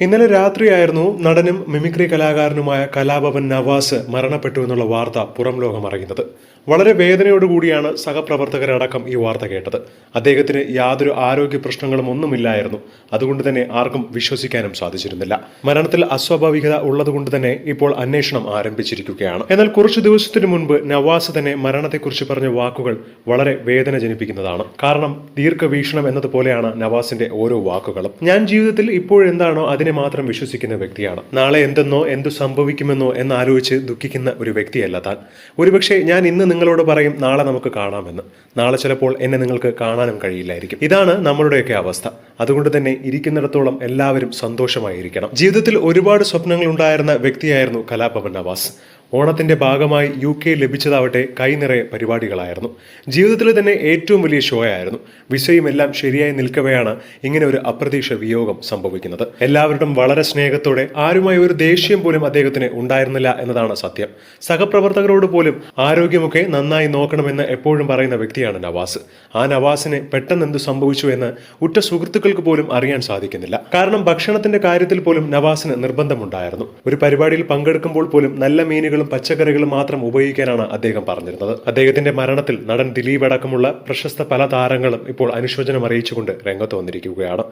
ഇന്നലെ രാത്രിയായിരുന്നു നടനും മിമിക്രി കലാകാരനുമായ കലാഭവൻ നവാസ് മരണപ്പെട്ടു എന്നുള്ള വാർത്ത പുറം ലോകം അറിയുന്നത്. വളരെ വേദനയോടുകൂടിയാണ് സഹപ്രവർത്തകരടക്കം ഈ വാർത്ത കേട്ടത്. അദ്ദേഹത്തിന് യാതൊരു ആരോഗ്യ പ്രശ്നങ്ങളും ഒന്നുമില്ലായിരുന്നു. അതുകൊണ്ട് തന്നെ ആർക്കും വിശ്വസിക്കാനും സാധിച്ചിരുന്നില്ല. മരണത്തിൽ അസ്വാഭാവികത ഉള്ളതുകൊണ്ട് തന്നെ ഇപ്പോൾ അന്വേഷണം ആരംഭിച്ചിരിക്കുകയാണ്. എന്നാൽ കുറച്ചു ദിവസത്തിനു മുൻപ് നവാസ് തന്നെ മരണത്തെക്കുറിച്ച് പറഞ്ഞ വാക്കുകൾ വളരെ വേദന ജനിപ്പിക്കുന്നതാണ്. കാരണം ദീർഘവീക്ഷണം എന്നതുപോലെയാണ് നവാസിന്റെ ഓരോ വാക്കുകളും. ഞാൻ ജീവിതത്തിൽ ഇപ്പോഴെന്താണോ അതിനെ മാത്രം വിശ്വസിക്കുന്ന വ്യക്തിയാണ്. നാളെ എന്തെന്നോ എന്തു സംഭവിക്കുമെന്നോ എന്നാലോചിച്ച് ദുഃഖിക്കുന്ന ഒരു വ്യക്തിയല്ല താൻ. ഒരുപക്ഷെ ഞാൻ ഇന്ന് നിങ്ങളോട് പറയും നാളെ നമുക്ക് കാണാമെന്ന്. നാളെ ചിലപ്പോൾ എന്നെ നിങ്ങൾക്ക് കാണാനും കഴിയില്ലായിരിക്കും. ഇതാണ് നമ്മളുടെയൊക്കെ അവസ്ഥ. അതുകൊണ്ട് തന്നെ ഇരിക്കുന്നിടത്തോളം എല്ലാവരും സന്തോഷമായിരിക്കണം. ജീവിതത്തിൽ ഒരുപാട് സ്വപ്നങ്ങൾ ഉണ്ടായിരുന്ന വ്യക്തിയായിരുന്നു കലാഭവൻ നവാസ്. ഓണത്തിന്റെ ഭാഗമായി യു കെ ലഭിച്ചതാവട്ടെ കൈനിറയെ പരിപാടികളായിരുന്നു. ജീവിതത്തിലെ തന്നെ ഏറ്റവും വലിയ ഷോ ആയിരുന്നു. വിസയും എല്ലാം ശരിയായി നിൽക്കവെയാണ് ഇങ്ങനെ ഒരു അപ്രതീക്ഷ വിയോഗം സംഭവിക്കുന്നത്. എല്ലാവരുടെ വളരെ സ്നേഹത്തോടെ ആരുമായി ഒരു ദേഷ്യം പോലും അദ്ദേഹത്തിന് ഉണ്ടായിരുന്നില്ല എന്നതാണ് സത്യം. സഹപ്രവർത്തകരോട് പോലും ആരോഗ്യമൊക്കെ നന്നായി നോക്കണമെന്ന് എപ്പോഴും പറയുന്ന വ്യക്തിയാണ് നവാസ്. ആ നവാസിന് പെട്ടെന്ന് എന്ത് സംഭവിച്ചു എന്ന് ഉറ്റ സുഹൃത്തുക്കൾക്ക് പോലും അറിയാൻ സാധിക്കുന്നില്ല. കാരണം ഭക്ഷണത്തിന്റെ കാര്യത്തിൽ പോലും നവാസിന് നിർബന്ധമുണ്ടായിരുന്നു. ഒരു പരിപാടിയിൽ പങ്കെടുക്കുമ്പോൾ പോലും നല്ല മീനുകളും പച്ചക്കറികളും മാത്രം ഉപയോഗിക്കാനാണ് അദ്ദേഹം പറഞ്ഞിരുന്നത്. അദ്ദേഹത്തിന്റെ മരണത്തിൽ നടൻ ദിലീപ് അടക്കമുള്ള പ്രശസ്ത പല താരങ്ങളും ഇപ്പോൾ അനുശോചനം അറിയിച്ചുകൊണ്ട് രംഗത്ത് വന്നിരിക്കുകയാണ്.